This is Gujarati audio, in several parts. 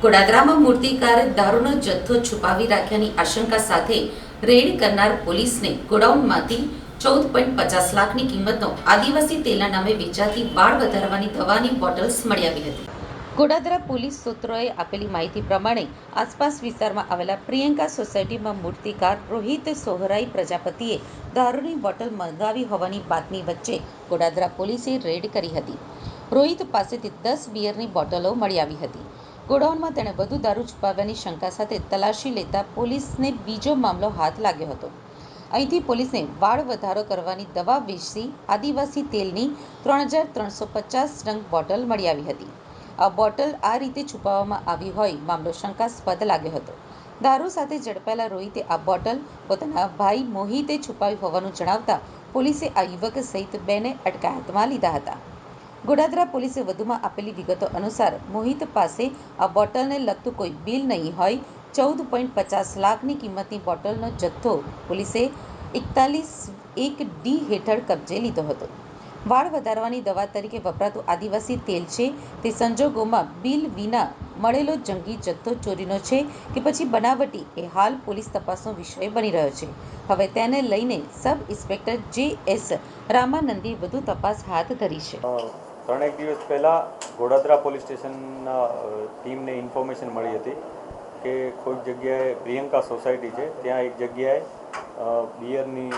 ગોડાદરામાં મૂર્તિકાર દારૂનો જથ્થો છુપાવી રાખ્યાની આશંકા સાથે રેડ કરનાર પોલીસને ગોડાઉનમાંથી ચૌદ પોઈન્ટ પચાસ લાખની કિંમતનો આદિવાસી તેલના નામે વેચાતી વાળ વધારવાની દવાની બોટલ્સ મળી આવી હતી. ગોડાદરા પોલીસ સૂત્રોએ આપેલી માહિતી પ્રમાણે આસપાસ વિસ્તારમાં આવેલા પ્રિયંકા સોસાયટીમાં મૂર્તિકાર રોહિત સોહરાઈ પ્રજાપતિએ દારૂની બોટલ મંગાવી હોવાની બાતમી વચ્ચે ગોડાદરા પોલીસે રેડ કરી હતી. રોહિત પાસેથી દસ બિયરની બોટલો મળી આવી હતી. ગોડાઉનમાં તેણે વધુ દારૂ છુપાવ્યાની શંકા સાથે તલાશી લેતા પોલીસને બીજો મામલો હાથ લાગ્યો હતો. અહીંથી પોલીસને વાળ વધારો કરવાની દવા વેચતી આદિવાસી તેલની ત્રણ હજાર ત્રણસો પચાસ રંગ બોટલ મળી આવી હતી. આ બોટલ આ રીતે છુપાવવામાં આવી હોય મામલો શંકાસ્પદ લાગ્યો હતો. દારૂ સાથે ઝડપાયેલા રોહિતે આ બોટલ પોતાના ભાઈ મોહિતે છુપાવી હોવાનું જણાવતા પોલીસે આ યુવક સહિત બેને અટકાયતમાં લીધા હતા. ગોડાદરા પોલીસે વધુમાં આપેલી વિગતો અનુસાર મોહિત પાસે આ બોટલને લગતું કોઈ બિલ નહીં હોય. ચૌદ પોઈન્ટ પચાસ લાખની કિંમતની બોટલનો જથ્થો પોલીસે એકતાલીસ એક ડી હેઠળ કબજે લીધો હતો. વાળ વધારવાની દવા તરીકે વપરાતું આદિવાસી તેલ છે તે સંજોગોમાં બિલ વિના મળેલો જંગી જથ્થો ચોરીનો છે કે પછી બનાવટી એ હાલ પોલીસ તપાસનો વિષય બની રહ્યો છે. હવે તેને લઈને સબ ઇન્સ્પેક્ટર જે એસ રામાનંદે વધુ તપાસ હાથ ધરી છે. ત્રણેક દિવસ પહેલાં ગોડાદરા પોલીસ સ્ટેશનના ટીમને ઇન્ફોર્મેશન મળી હતી કે કોઈક જગ્યાએ પ્રિયંકા સોસાયટી છે. ત્યાં એક જગ્યાએ બિયરની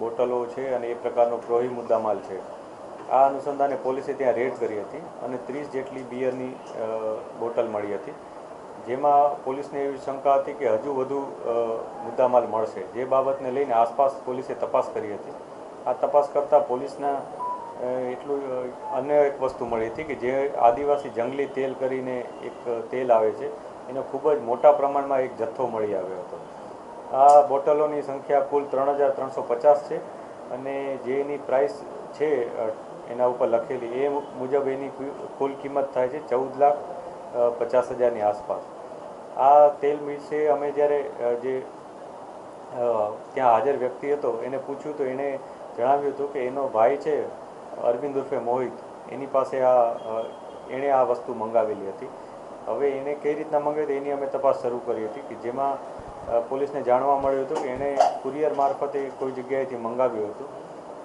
બોટલો છે અને એ પ્રકારનો પ્રોહી મુદ્દામાલ છે. આ અનુસંધાને પોલીસે ત્યાં રેડ કરી હતી અને ત્રીસ જેટલી બિયરની બોટલ મળી હતી. જેમાં પોલીસને એવી શંકા હતી કે હજુ વધુ મુદ્દામાલ મળશે. જે બાબતને લઈને આસપાસ પોલીસે તપાસ કરી હતી. આ તપાસ કરતાં પોલીસના એટલું અન્ય એક વસ્તુ મળી હતી કે જે આદિવાસી જંગલી તેલ કરીને એક તેલ આવે છે, એનો ખૂબ જ મોટા પ્રમાણમાં એક જથ્થો મળી આવ્યો હતો. આ બોટલોની સંખ્યા કુલ ત્રણ હજાર ત્રણસો પચાસ છે અને જે એની પ્રાઇસ છે એના ઉપર લખેલી, એ મુજબ એની કુલ- કિંમત થાય છે ચૌદ લાખ પચાસ હજારની આસપાસ. આ તેલ વિશે અમે જ્યારે જે ત્યાં હાજર વ્યક્તિ હતો, એને પૂછ્યું તો એણે જણાવ્યું હતું કે એનો ભાઈ છે અરવિંદ ઉર્ફે મોહિત, એની પાસે આ એણે આ વસ્તુ મંગાવેલી હતી. હવે એને કઈ રીતના મંગાવી એની અમે તપાસ શરૂ કરી હતી કે જેમાં પોલીસને જાણવા મળ્યું હતું કે એણે કુરિયર મારફતે કોઈ જગ્યાએથી મંગાવ્યું હતું.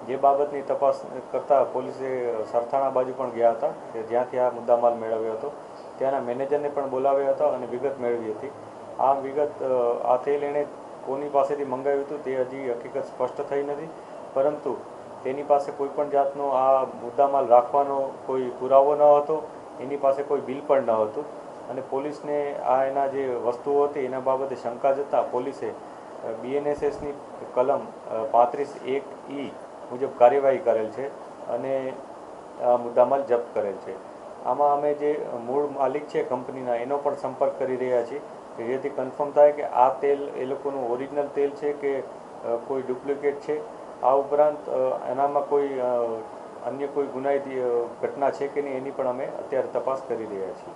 જે બાબતની તપાસ કરતાં પોલીસે સરથાણા બાજુ પણ ગયા હતા, કે જ્યાંથી આ મુદ્દામાલ મેળવ્યો હતો. ત્યાંના મેનેજરને પણ બોલાવ્યા હતા અને વિગત મેળવી હતી. આ વિગત આ તેલ એણે કોની પાસેથી મંગાવ્યું હતું તે હજી હકીકત સ્પષ્ટ થઈ નથી. પરંતુ તેની પાસે કોઈ પણ જાતનો આ મુદ્દામાલ રાખવાનો કોઈ પુરાવો ન હતો, એની પાસે કોઈ બિલ પણ ન હતું. અને પોલીસને આ એના જે વસ્તુઓ હતી, એના બાબતે શંકા જતાં પોલીસે બીએનએસએસની કલમ પાંત્રીસ એક ઈ મુજબ કાર્યવાહી કરેલ છે અને આ મુદ્દામાલ જપ્ત કરેલ છે. આમાં અમે જે મૂળ માલિક છે કંપનીના, એનો પણ સંપર્ક કરી રહ્યા છીએ કે જેથી કન્ફર્મ થાય કે આ તેલ એ લોકોનું ઓરિજિનલ તેલ છે કે કોઈ ડુપ્લિકેટ છે. આ ઉપરાંત એનામાં કોઈ અન્ય કોઈ ગુનાહિત ઘટના છે કે નહીં એની પણ અમે અત્યારે તપાસ કરી રહ્યા છીએ.